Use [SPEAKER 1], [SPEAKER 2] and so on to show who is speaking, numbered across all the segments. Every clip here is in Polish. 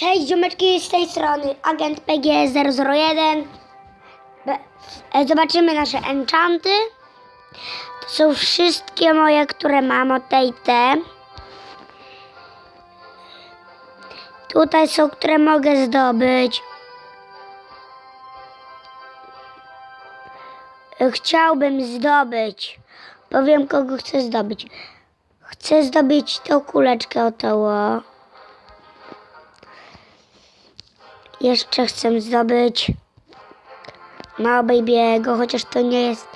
[SPEAKER 1] Cześć ziomeczki z tej strony, agent PG001. Be- e, Zobaczymy nasze enchanty. To są wszystkie moje, które mam od tej te. Tutaj są, które mogę zdobyć. E, Chciałbym zdobyć. Powiem, kogo chcę zdobyć. Chcę zdobyć tą kuleczkę otoło. Jeszcze chcę zdobyć na Baby'ego, chociaż to nie jest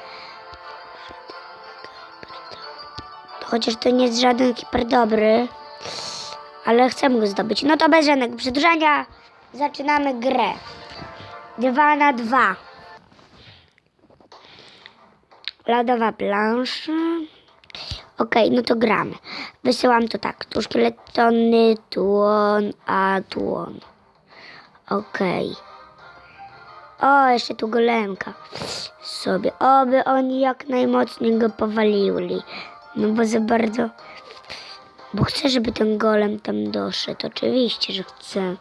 [SPEAKER 1] chociaż to nie jest żaden hiper dobry, ale chcę go zdobyć. No to bez żadnego przedłużania zaczynamy grę. Dwa na dwa. Lodowa plansza. Okej, no to gramy. Wysyłam to tak. Tu szkieletony, tłon, a tłon. Okej. O, jeszcze tu golemka. Sobie. Oby oni jak najmocniej go powalili. No bo za bardzo... Bo chcę, żeby ten golem tam doszedł. Oczywiście, że chcę.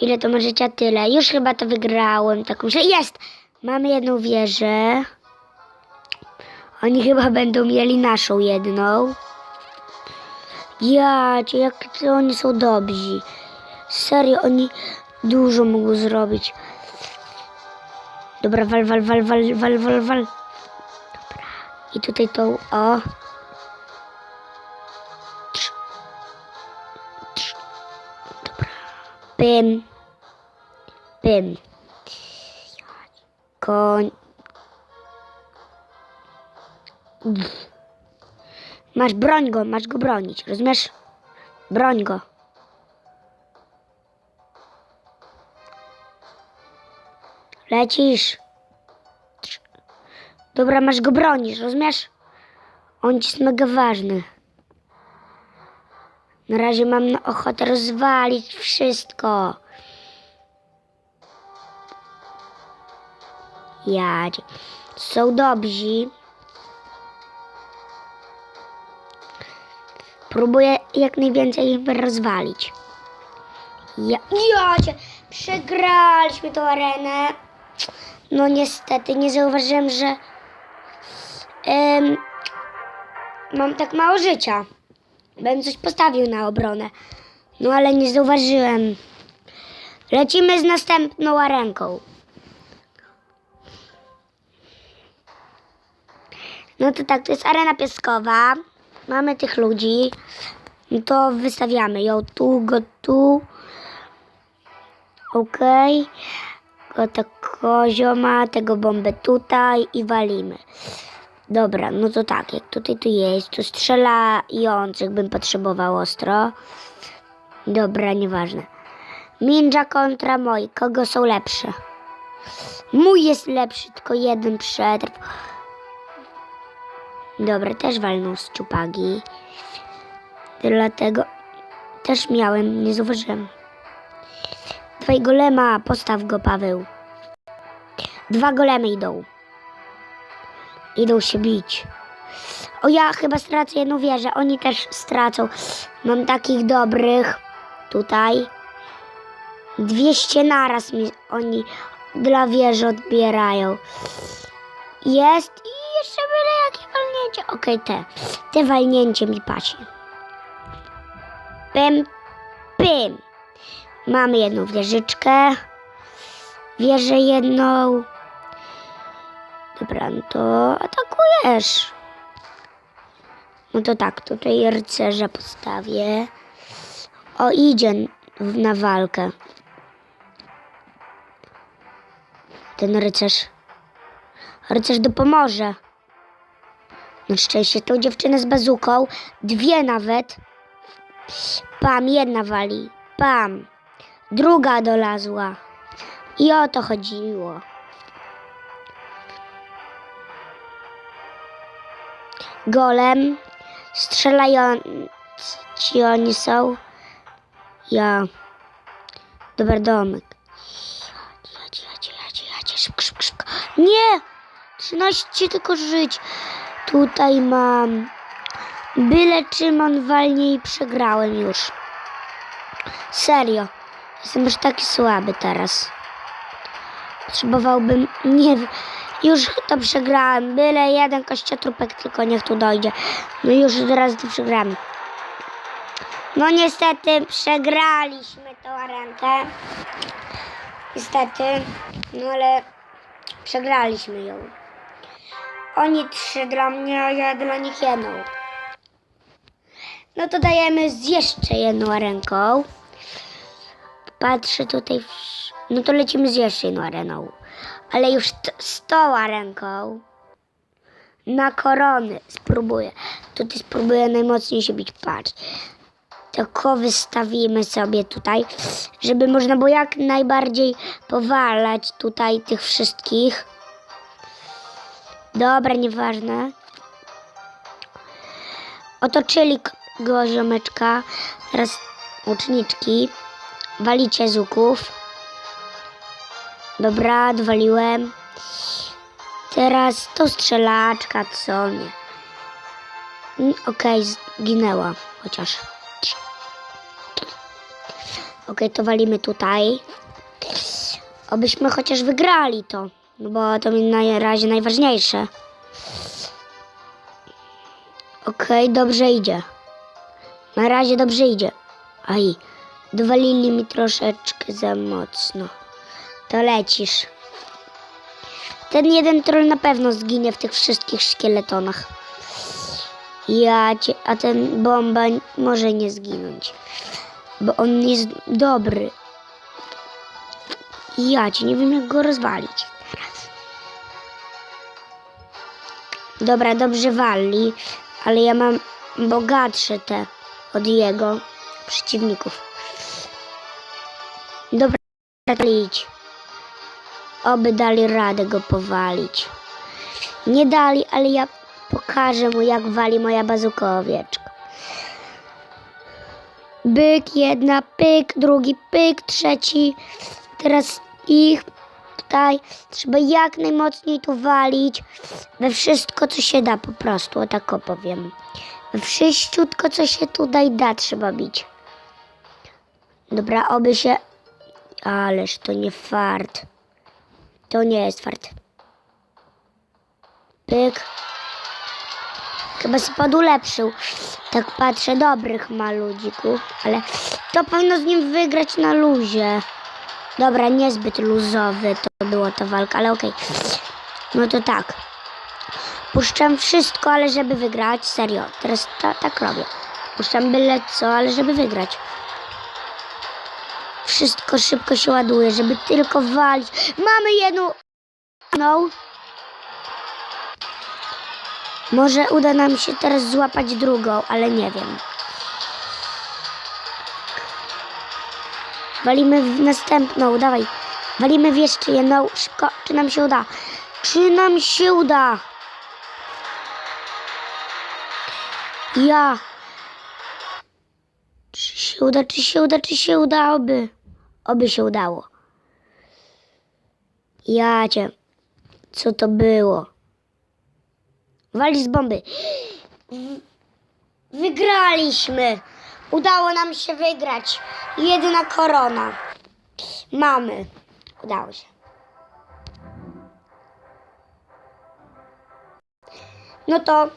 [SPEAKER 1] Ile to ma życia? Tyle. Już chyba to wygrałem. Taką, że jest! Mamy jedną wieżę. Oni chyba będą mieli naszą jedną. Ja, jak to oni są dobrzy. Serio, oni dużo mogą zrobić. Dobra, wal, wal, wal, wal, wal, wal, wal. Dobra. I tutaj tą, o. Dobra. Pym. Pym. Koń. Masz broń go, masz go bronić, rozumiesz? Broń go. Lecisz. Dobra, masz go bronić, rozumiesz? On jest mega ważny. Na razie mam ochotę rozwalić wszystko. Ja. cię- Są dobrzy. Próbuję jak najwięcej ich rozwalić. Ja, ja przegraliśmy tą arenę. No niestety, nie zauważyłem, że em, mam tak mało życia. Bym coś postawił na obronę. No ale nie zauważyłem. Lecimy z następną arenką. No to tak, to jest arena pieskowa. Mamy tych ludzi. No to wystawiamy ją tu, go tu. Okej. Go tego zioma, tego bombę tutaj i walimy. Dobra, no to tak, jak tutaj tu jest, to strzelających bym potrzebował ostro. Dobra, nieważne. Ninja kontra mój, kogo są lepsze? Mój jest lepszy, tylko jeden przetrwał. Dobra, też walną z czupagi. Dlatego też miałem, nie zauważyłem. Dwaj golema, postaw go, Paweł. Dwa golemy idą. Idą się bić. O, ja chyba stracę jedną wieżę. Oni też stracą. Mam takich dobrych tutaj. 200 naraz mi oni dla wieży odbierają. Jest i jeszcze byle jakie walnięcie. Okej, te. Te walnięcie mi pasi. Pym, pym. Mamy jedną wieżyczkę. Wieżę jedną. Dobra, no to atakujesz. No to tak, tutaj rycerza postawię. O, idzie na walkę. Ten rycerz. Rycerz dopomoże. Na szczęście tą dziewczynę z bazuką. Dwie nawet. Pam, jedna wali. Pam. Druga dolazła. I o to chodziło. Golem. Strzelający oni są. Ja. Dobra, domek. Jadzie, jadzie, jadzie, jadzie. Szybko, szybko, szybko. Nie! 13 tylko żyć. Tutaj mam. Byle czym on walnie i przegrałem już. Serio. Jestem już taki słaby teraz. Potrzebowałbym, nie już to przegrałem. Byle jeden kościotrupek tylko niech tu dojdzie. No już teraz to przegrałem. No niestety przegraliśmy tą arenkę. Niestety, no ale przegraliśmy ją. Oni trzy dla mnie, a ja dla nich jedną. No to dajemy z jeszcze jedną ręką. Patrzę tutaj. w- No to lecimy z jeszcze jedną areną. Ale już z tą ręką. Na korony spróbuję. Tutaj spróbuję najmocniej się bić. Patrz. Tylko wystawimy sobie tutaj, żeby można było jak najbardziej powalać tutaj tych wszystkich. Dobra, nieważne. Otoczyli go ziomeczka. Teraz łuczniczki. Walicie z. Dobra, dowaliłem. Teraz to strzelaczka, co nie. Mm, Okej, zginęła chociaż. Okej, to walimy tutaj. Obyśmy chociaż wygrali to. No bo to mi na razie najważniejsze. Okej, dobrze idzie. Na razie dobrze idzie. Aj, dowalili mi troszeczkę za mocno. To lecisz. Ten jeden troll na pewno zginie w tych wszystkich szkieletonach. Ja cię, a ten bomba może nie zginąć. Bo on jest dobry. Ja cię nie wiem jak go rozwalić teraz. Dobra, dobrze wali, ale ja mam bogatsze te od jego przeciwników. Dobra, walić. Oby dali radę go powalić. Nie dali, ale ja pokażę mu jak wali moja bazuka owieczka. Byk, jedna, pyk, drugi pyk, trzeci. Teraz ich tutaj trzeba jak najmocniej tu walić. We wszystko, co się da po prostu, o tak opowiem. We wszystko, co się tutaj da, trzeba bić. Dobra, oby się... Ależ to nie fart. To nie jest fart. Pyk. Chyba spadł ulepszył. Tak patrzę, dobrych ma ludzików, ale to powinno z nim wygrać na luzie. Dobra, niezbyt luzowy to była ta walka, ale okej. No to tak. Puszczam wszystko, ale żeby wygrać, serio. Teraz ta, tak robię. Puszczam byle co, ale żeby wygrać. Wszystko szybko się ładuje, żeby tylko walić. Mamy jedną... No. Może uda nam się teraz złapać drugą, ale nie wiem. Walimy w następną, dawaj. Walimy w jeszcze jedną, szybko. Czy nam się uda? Czy nam się uda? Ja. Czy się uda, czy się uda, czy się uda, oby. Się udało. Ja cię. Co to było? Wali z bomby. Wygraliśmy. Udało nam się wygrać. Jedna korona. Mamy. Udało się. No to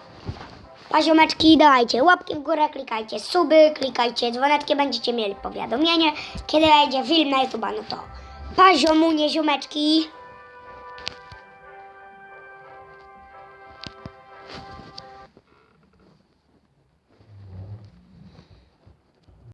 [SPEAKER 1] Paziomeczki, dajcie łapki w górę, klikajcie suby, klikajcie dzwoneczki, będziecie mieli powiadomienie, kiedy wejdzie film na YouTube, no to paziomunie ziomeczki.